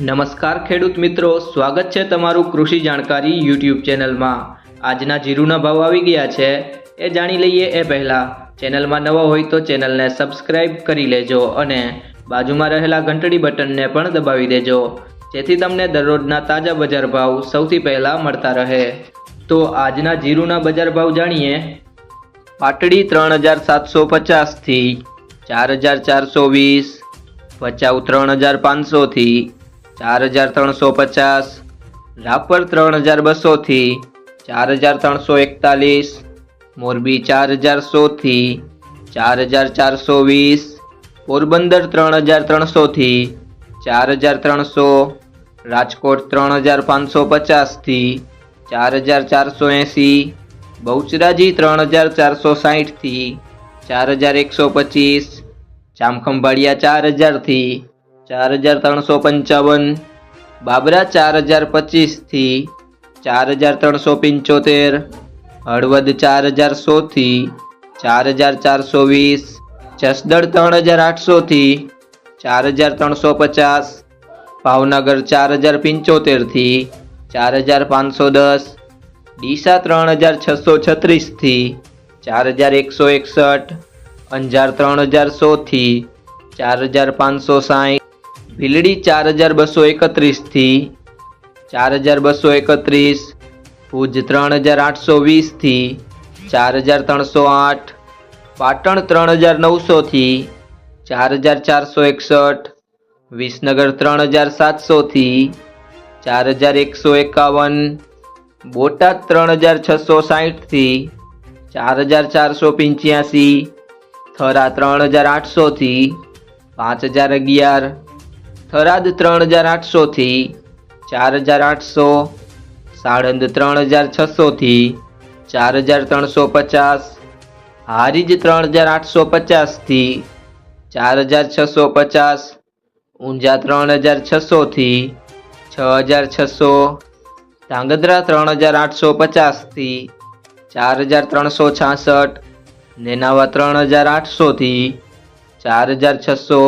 નમસ્કાર ખેડૂત મિત્રો, સ્વાગત છે તમારું કૃષિ જાણકારી યુટ્યુબ ચેનલમાં. આજના જીરુના ભાવ આવી ગયા છે, એ જાણી લઈએ એ પહેલાં. ચેનલમાં નવા હોય તો ચેનલને સબસ્ક્રાઇબ કરી લેજો અને બાજુમાં રહેલા ઘંટડી બટનને પણ દબાવી દેજો, જેથી તમને દરરોજના તાજા બજાર ભાવ સૌથી પહેલાં મળતા રહે. તો આજના જીરુના બજાર ભાવ જાણીએ. પાટડી ત્રણ હજાર સાતસો પચાસથી ચાર હજાર ચારસો વીસ, ભચાઉ ત્રણ હજાર પાંચસોથી ચાર હજાર ત્રણસો પચાસ રાપર ત્રણ હજાર બસોથી ચાર હજાર ત્રણસો એકતાલીસ મોરબી ચાર હજાર સોથી ચાર હજાર ચારસો વીસ પોરબંદર ત્રણ હજાર ત્રણસોથી ચાર હજાર ત્રણસો રાજકોટ ત્રણ હજાર પાંચસો પચાસથી ચાર હજાર ચારસો એંસી બહુચરાજી ત્રણ હજાર ચારસો સાહીઠથી ચાર હજાર એકસો પચીસ જામખંભાળિયા ચાર હજારથી ચાર હજાર ત્રણસો પંચાવન બાબરા ચાર હજાર પચીસથી ચાર હજાર ત્રણસો પંચોતેર હળવદ ચાર હજાર સોથી ચાર હજાર ચારસો વીસ જસદળ ત્રણ હજાર આઠસોથી ચાર હજાર ત્રણસો પચાસ ભાવનગર ચાર હજાર પંચોતેરથી ચાર હજાર પાંચસો દસ ડીસા ત્રણ હજાર છસો છત્રીસથી ચાર હજાર એકસો એકસઠ અંજાર ત્રણ હજાર સોથી ચાર હજાર પાંચસો સાઠ ભીલડી ચાર હજાર બસો એકત્રીસથી, ચાર હજાર બસો એકત્રીસ, ભુજ ત્રણ હજાર આઠસો વીસથી, ચાર હજાર ત્રણસો આઠ, પાટણ ત્રણ હજાર નવસોથી, ચાર હજાર ચારસો એકસઠ, વિસનગર ત્રણ હજાર સાતસોથી, ચાર હજાર એકસો એકાવન, બોટાદ ત્રણ હજાર છસો સાહીઠથી, ચાર હજાર ચારસો પંચ્યાસી, થરા ત્રણ હજાર આઠસોથી, પાંચ હજાર અગિયાર થરાદ ત્રણ હજાર આઠસોથી ચાર હજાર આઠસો, સાણંદ ત્રણ હજાર છસોથી ચાર હજાર ત્રણસો પચાસ, હારીજ ત્રણ હજાર આઠસો પચાસથી ચાર હજાર છસો પચાસ, ઊંઝા ત્રણ હજાર છસોથી છ હજાર છસો, ધાંગધ્રા ત્રણ હજાર આઠસો પચાસથી ચાર હજાર ત્રણસો છાસઠ, નેનાવા ત્રણ હજાર આઠસોથી ચાર હજાર છસો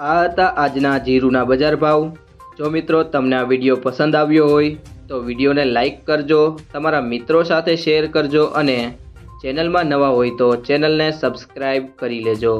આ હતા આજના જીરુના બજાર ભાવ. જો મિત્રો તમને આ વીડિયો પસંદ આવ્યો હોય, તો વિડીયોને લાઇક કરજો, તમારા મિત્રો સાથે શેર કરજો અને ચેનલમાં નવા હોય તો ચેનલને સબસ્ક્રાઈબ કરી લેજો.